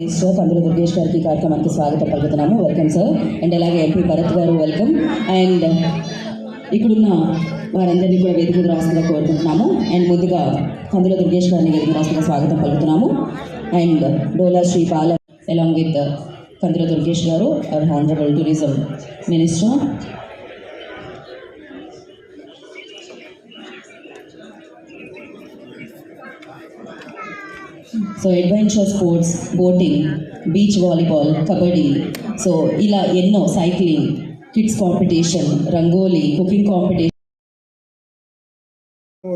Sir కందుల దుర్గేష్ గారికి కార్యక్రమానికి స్వాగతం పలుకుతున్నాము. వెల్కమ్ సార్ అండ్ అలాగే ఎంపీ భరత్ గారు వెల్కమ్ అండ్ ఇక్కడున్న వారందరినీ కూడా వేదిక రాసుగా కోరుకుంటున్నాము. అండ్ ముందుగా కందుల దుర్గేష్ గారిని వేదిక రాసుగా స్వాగతం పలుకుతున్నాము. And Dola Shri Bala along with Kandula Durgesh గారు honourable tourism minister so adventure sports boating beach volleyball kabaddi so ఇలా ఎన్నో cycling kids competition rangoli cooking competition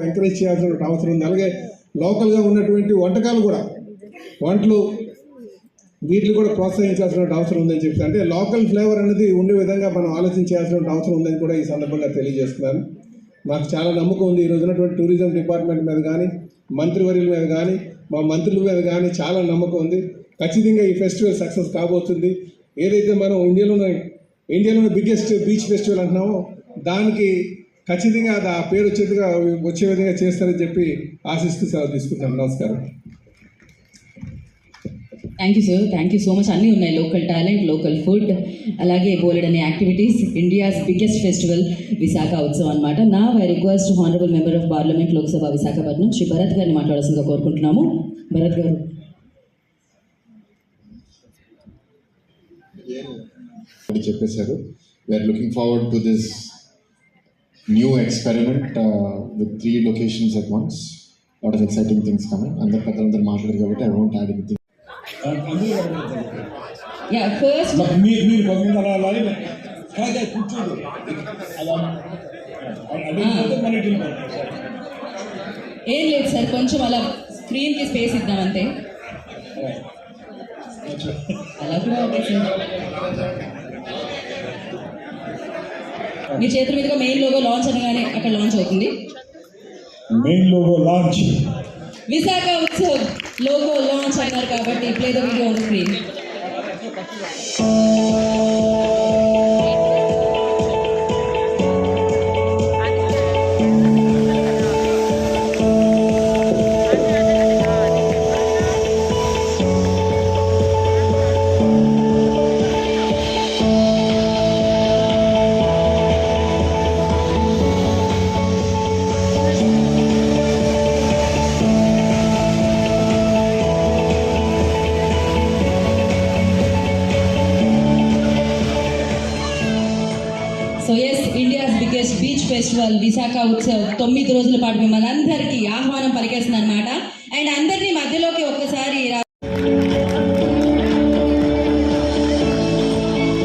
encourage చేయాల్సిన అవసరం ఉంది. అలాగే లోకల్గా ఉన్నటువంటి వంటకాలు కూడా వంటలు వీటిని కూడా ప్రోత్సహించాల్సిన అవసరం ఉందని చెప్తా అంటే లోకల్ ఫ్లేవర్ అనేది ఉండే విధంగా మనం ఆలోచించాల్సిన అవసరం ఉందని కూడా ఈ సందర్భంగా తెలియజేస్తున్నాను. మాకు చాలా నమ్మకం ఉంది. ఈ రోజునటువంటి ఉన్నటువంటి టూరిజం డిపార్ట్మెంట్ మీద కానీ మంత్రివర్యుల మీద కానీ మా మంత్రుల మీద కానీ చాలా నమ్మకం ఉంది. ఖచ్చితంగా ఈ ఫెస్టివల్ సక్సెస్ కాబోతుంది. ఏదైతే మనం ఇండియాలోనే ఇండియాలోనే బిగ్గెస్ట్ బీచ్ ఫెస్టివల్ అంటున్నామో దానికి ఖచ్చితంగా అది ఆ పేరు వచ్చేట్టుగా వచ్చే విధంగా చేస్తారని చెప్పి ఆశిస్తూ సెలవు తీసుకుంటాను నమస్కారం. Thank you sir thank you so much అన్నీ ఉన్నాయి. లోకల్ టాలెంట్ లోకల్ ఫుడ్ అలాగే బోలెడ్ activities India's biggest festival Visakha Utsavam అనమాట నా I request honourable member of parliament Lok Sabha Visakhapatnam Shri Bharat గారిని మాట్లాడాల్సిందిగా కోరుకుంటున్నాము. భరత్ గారు. చెప్పేశారు. We're looking forward to this new experiment with three locations at once lot of exciting things coming అందరు పెద్దలందరూ మాట్లాడారు కాబట్టి I won't add anything yeah first మీరు మీరు కూర్చోదు ఏం లేదు సార్ కొంచెం అలా స్క్రీన్కి స్పేస్ ఇద్దాం అంతే. అలా కూడా ఓకే సార్. మీ చేతుల మీదుగా మెయిన్ లోగో లాంచ్ అనగానే అక్కడ లాంచ్ అవుతుంది. Main logo launch Visakha Utsav logo launch అన్నారు కాబట్టి play the video on screen so yes India's biggest beach festival Visakha Utsav తొమ్మిది రోజుల పాటు మిమ్మల్ని అందరికీ ఆహ్వానం పలికేస్తుంది అనమాట అండ్ అందరినీ మధ్యలోకి ఒక్కసారి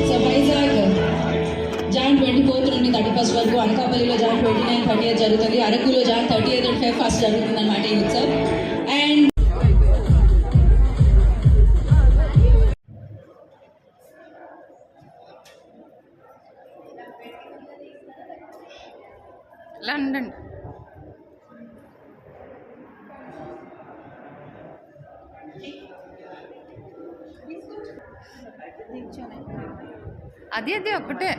so Vizag Jan twenty fourth నుండి థర్టీ ఫస్ట్ వరకు అనకాపల్లిలో Jan twenty nine thirty eighth జరుగుతుంది. అరకులో Jan thirty eighth and five first జరుగుతుంది అనమాట ఈ ఉత్సవ్. లండన్. అది అది ఒకటే